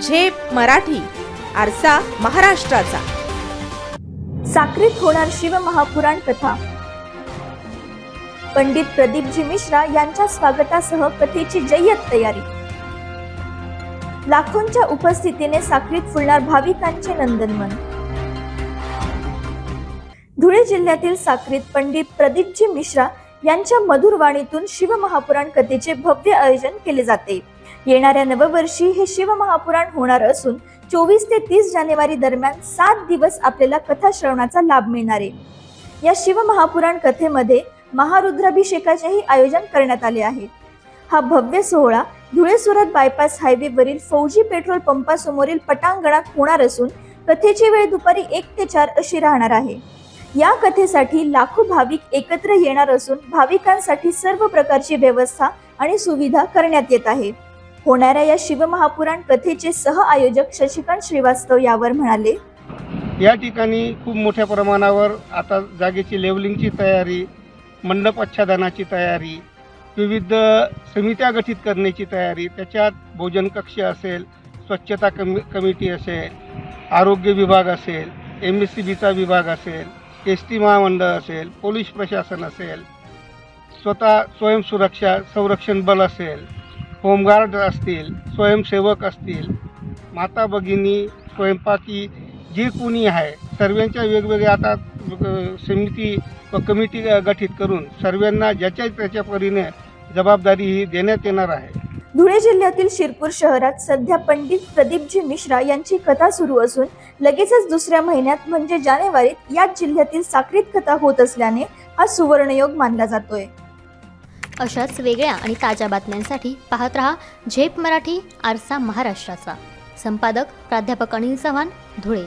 झेप मराठी आरसा महाराष्ट्राचा. साक्रीत होणार शिवमहापुराण कथा. पंडित प्रदीपजी मिश्रा यांच्या स्वागतासह कथेची जय्यत तयारी. लाखोंच्या उपस्थितीने साक्रीत फुलणार भाविकांचे नंदनवन. धुळे जिल्ह्यातील साक्रीत पंडित प्रदीपजी मिश्रा यांच्या मधुर वाणीतून शिवमहापुराण कथेचे भव्य आयोजन केले जाते. येणाऱ्या नववर्षी हे शिवमहापुराण होणार असून चोवीस ते तीस जानेवारी दरम्यान सात दिवस आपल्याला कथा श्रवणाचा लाभ मिळणार आहे. या शिवमहापुराण कथेमध्ये महारुद्राभिषेकाचेही आयोजन करण्यात आले आहे. हा भव्य सोहळा धुळे सुरत बायपास हायवेवरील फौजी पेट्रोल पंपासमोरील पटांगणात होणार असून कथेची वेळ दुपारी एक ते चार अशी राहणार आहे. या कथेसाठी लाखो भाविक एकत्र येणार असून भाविकांसाठी सर्व प्रकारची व्यवस्था आणि सुविधा करण्यात येत आहे. होणाऱ्या या शिवमहापुराण कथेचे सह आयोजक शशिकांत श्रीवास्तव यावर म्हणाले या ठिकाणी खूप मोठ्या प्रमाणावर आता जागेची लेवलिंगची तयारी मंडप आच्छादनाची तयारी विविध समित्या गठीत करण्याची तयारी त्याच्यात भोजन कक्ष असेल स्वच्छता कमी कमिटी असेल आरोग्य विभाग असेल एम एस सी बीचा विभाग असेल एस टी महामंडळ असेल पोलीस प्रशासन असेल स्वतः स्वयंसुरक्षा संरक्षण बल असेल होमगार्ड असतील स्वयंसेवक असतील माता भगिनी स्वयंपाकी जे कोणी आहे सर्वांच्या वेगवेगळ्या आता समिती व कमिटी गठीत करून सर्वांना ज्याच्या त्याच्या परीने जबाबदारी ही देण्यात येणार आहे. धुळे जिल्ह्यातील शिरपूर शहरात सध्या पंडित प्रदीपजी मिश्रा यांची कथा सुरू असून लगेचच दुसऱ्या महिन्यात म्हणजे जानेवारीत याच जिल्ह्यातील साखरीत कथा होत असल्याने हा सुवर्णयोग मानला जातोय. अशाच वेगळ्या आणि ताज्या बातम्यांसाठी पाहत रहा झेप मराठी आरसा महाराष्ट्राचा. संपादक प्राध्यापक अनिल चव्हाण धुळे.